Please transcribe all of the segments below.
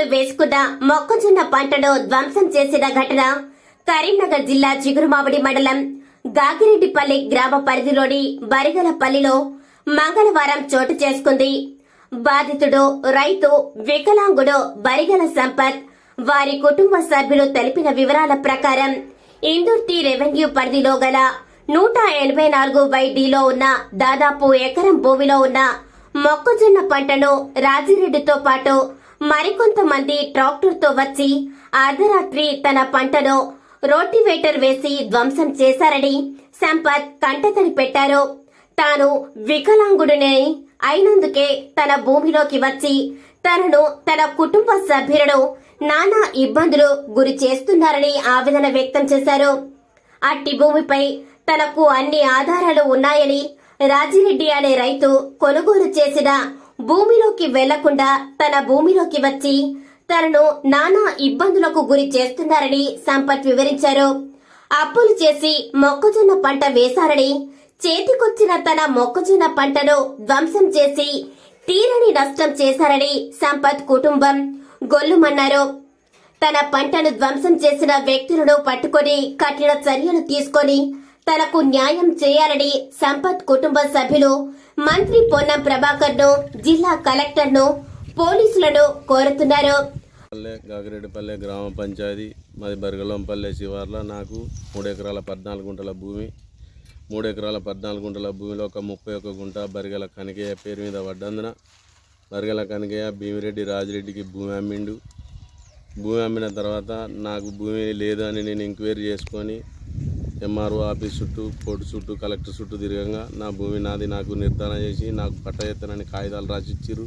వికలాంగుడు వేసుకున్న మొక్కజొన్న పంటను ధ్వంసం చేసిన ఘటన కరీంనగర్ జిల్లా చిగురుమామిడి మండలం గాగిరెడ్డిపల్లి గ్రామ పరిధిలోని బరిగలపల్లిలో మంగళవారం చోటు చేసుకుంది. బాధితుడు రైతు వికలాంగుడు బరిగల సంపత్ వారి కుటుంబ సభ్యులు తెలిపిన వివరాల ప్రకారం ఇందుర్తి రెవెన్యూ పరిధిలో గల నూట ఎనభై నాలుగు బై డిలో ఉన్న దాదాపు ఎకరం భూమిలో ఉన్న మొక్కజొన్న పంటను రాజిరెడ్డితో పాటు మరికొంతమంది ట్రాక్టర్తో వచ్చి అర్ధరాత్రి తన పంటను రోటివేటర్ వేసి ధ్వంసం చేశారని సంపత్ కంటతడి పెట్టారు. తాను వికలాంగుడిని అయినందుకే తన భూమిలోకి వచ్చి తనను తన కుటుంబ సభ్యులను నానా ఇబ్బందులు గురి చేస్తున్నారని ఆవేదన వ్యక్తం చేశారు. అట్టి భూమిపై తనకు అన్ని ఆధారాలు ఉన్నాయని రాజిరెడ్డి అనే రైతు కొనుగోలు చేసిన భూమిలోకి వెళ్ళకుండా తన భూమిలోకి వచ్చి తనను నానా ఇబ్బందులకు గురి చేస్తున్నారని సంపత్ వివరించారు. అప్పులు చేసి మొక్కజొన్న పంట వేశారని చేతికొచ్చిన తన మొక్కజొన్న పంటను ధ్వంసం చేసి తీరని నష్టం చేశారని సంపత్ కుటుంబం గొల్లుమన్నారు. తన పంటను ధ్వంసం చేసిన వ్యక్తులను పట్టుకొని కఠిన చర్యలు తీసుకొని తనకు న్యాయం చేయాలని సంపత్ కుటుంబ సభ్యులు మంత్రి పొన్నం ప్రభాకర్ను జిల్లా కలెక్టర్ను పోలీసులను కోరుతున్నారు. గాగిరెడ్డిపల్లె గ్రామ పంచాయతీ మాది బర్గలంపల్లె శివార్లో నాకు మూడు ఎకరాల పద్నాలుగు గుంటల భూమి మూడు ఎకరాల పద్నాలుగు గుంటల భూమిలో ఒక ముప్పై ఒక గుంట బరిగల కనకయ్య పేరు మీద పడ్డందున బరిగల కనకయ్య భీమిరెడ్డి రాజిరెడ్డికి భూమి అమ్మిండు. భూమి అమ్మిన తర్వాత నాకు భూమి లేదు అని నేను ఎంక్వైరీ చేసుకొని ఎంఆర్ఓ ఆఫీస్ చుట్టూ కోర్టు చుట్టూ కలెక్టర్ చుట్టూ తిరగంగా నా భూమి నాది నాకు నిర్ధారణ చేసి నాకు పట్ట ఎత్తనని కాగితాలు రాసి ఇచ్చిర్రు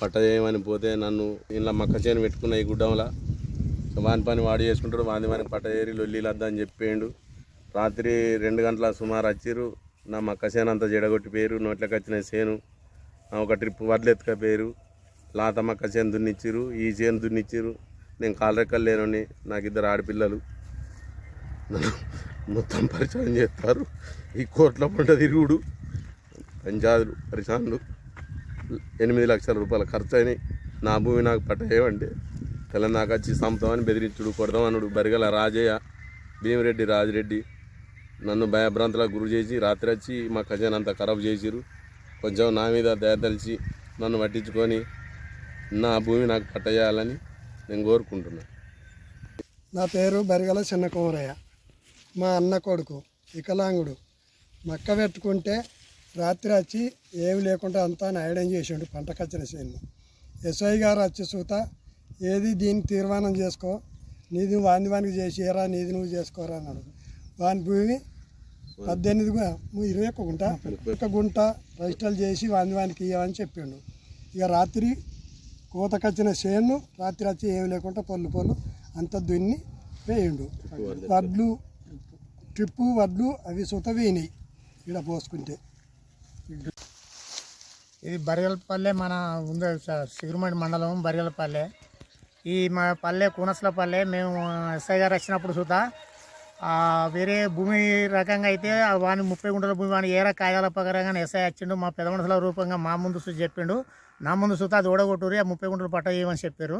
పట్ట చేయమని పోతే నన్ను ఇలా మక్క చేను పెట్టుకున్న ఈ గుడ్డంలా వాని పని వాడు చేసుకుంటాడు వాని పని పట్ట చేరి లొల్లిలద్దా అని చెప్పేయండు రాత్రి రెండు గంటల సుమారు వచ్చిర్రు. నా మక్క చేను అంతా జడగొట్టి పేరు నోట్లోకి వచ్చిన చేను ఒక ట్రిప్ వడ్లెత్తుక పేరు లాత మక్క చేను దున్నిచ్చిర్రు ఈ చేను దున్నిచ్చిర్రు. నేను కాలరెక్కలు లేనని నాకు ఇద్దరు ఆడపిల్లలు. మొత్తం పరిచయం చేస్తారు. ఈ కోట్ల పంట తిరుగుడు. పంచాదులు పరిశానులు ఎనిమిది లక్షల రూపాయల ఖర్చు అయినాయి నా భూమి నాకు పట్ట తెలంగాణకు తెలంగాణ వచ్చి సంపుతామని బెదిరించుడు కొడదామనుడు బరిగల రాజయ్య భీమిరెడ్డి రాజిరెడ్డి నన్ను భయభ్రాంతులకు గురి చేసి రాత్రి వచ్చి మా ఖజానా అంతా ఖరాబ్ చేసిరు కొంచెం నా మీద దయతలిచి నన్ను పట్టించుకొని నా భూమి నాకు పట్టేయాలని నేను కోరుకుంటున్నాను నా పేరు బరిగల చిన్న కుమరయ్య మా అన్న కొడుకు వికలాంగుడు. మక్క పెట్టుకుంటే రాత్రి వచ్చి ఏమి లేకుండా అంతా నాయడం చేసిండు పంట కచ్చిన చేను. ఎస్ఐ గారు వచ్చి చూత ఏది దీన్ని తీర్మానం చేసుకో. నీది వాని వానికి చేసేరా నీది నువ్వు చేసుకోరా అన్నాడు వాని భూమి పద్దెనిమిది ఇరవై ఒక్క గుంట ఒక గుంట రిజిస్టర్లు చేసి వాని వానికి ఇవ్వమని చెప్పిండు. ఇక రాత్రి కోతకొచ్చిన చేను రాత్రి వచ్చి ఏమి లేకుండా పొల్లు పొల్లు అంత దున్ని వేయండు. వడ్లు ట్రిప్పు వడ్లు అవి సుతవీని ఇక్కడ పోసుకుంటే. ఇది బరిగలపల్లె మన ఉంది సిగురుమండి మండలం బరిగలపల్లె ఈ మా పల్లె కూనసల పల్లె మేము ఎస్ఐ గారు వచ్చినప్పుడు సుతా వేరే భూమి రకంగా అయితే వాని ముప్పై గుంటల భూమి వాని ఏరా కాయాల ప్రకారంగా ఎస్ఐ వచ్చిండు మా పెద్ద మనుషుల రూపంగా మా ముందు చూసి చెప్పిండు. నా ముందు సుతా అది ఓడగొట్టూరి ఆ ముప్పై గుంటలు పట్ట చేయమని చెప్పారు.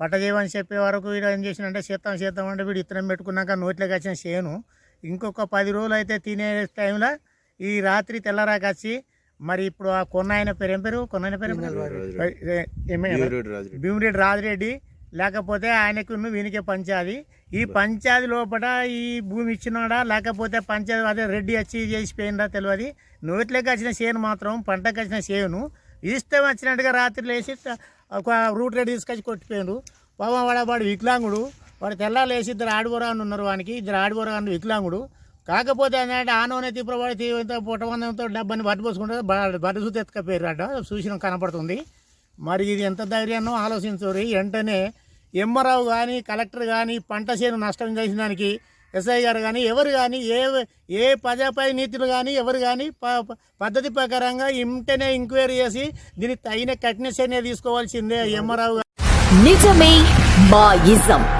పట్ట చేయమని చెప్పే వరకు వీడు ఏం చేసినంటే చేస్తాం చేస్తాం అంటే వీడు ఇత్తనం పెట్టుకున్నాక నోట్లోకి వచ్చిన చేయను ఇంకొక పది రోజులు అయితే తినే టైంలో ఈ రాత్రి తెల్లరాక వచ్చి మరి ఇప్పుడు ఆ కొన్న ఆయన పేరు? ఏం పేరు? కొన్న ఆయన పేరు? భీమిరెడ్డి రాజిరెడ్డి. లేకపోతే ఆయనకు వీనికే పంచాది. ఈ పంచాది లోపల ఈ భూమి ఇచ్చినాడా? లేకపోతే పంచాది అదే రెడ్డి వచ్చి చేసిపోయిందా తెలియదు. నోట్లోకి వచ్చిన చేను మాత్రం పంటకు వచ్చిన చేను ఇష్టం వచ్చినట్టుగా రాత్రి లేచి ఒక రూట్ రెడ్డి తీసుకొచ్చి కొట్టిపోయిండు. పాపం వాడు వికలాంగుడు. వాడు తెల్లారు లేచి ఇద్దరు ఆడిపోరాని ఉన్నారు వానికి. ఇద్దరు ఆడిపోరాని వికలాంగుడు. కాకపోతే ఏంటంటే ఆనోనే తిప్పబడి తీవ్రంతో పుట్టబంధంతో డబ్బాని బట్టి బరుసు బట్టి చూసి ఎత్తుకపోయారు అడ్డ చూసిన కనపడుతుంది. మరి ఇది ఎంత ధైర్యాన్నో ఆలోచించరు వెంటనే ఎమ్మరావు కానీ కలెక్టర్ కానీ పంట చేను నష్టం చేసిన దానికి ఎస్ఐ గారు కానీ ఎవరు కానీ ఏ ఏ ప్రజాపై నీతులు కానీ ఎవరు కానీ ప- ప- పద్ధతి ప్రకారంగా ఇంటనే ఎంక్వైరీ చేసి దీనికి తగిన కఠిన చర్య తీసుకోవాల్సిందే ఎమ్మరావు గారు. నిజమే మా ఇజం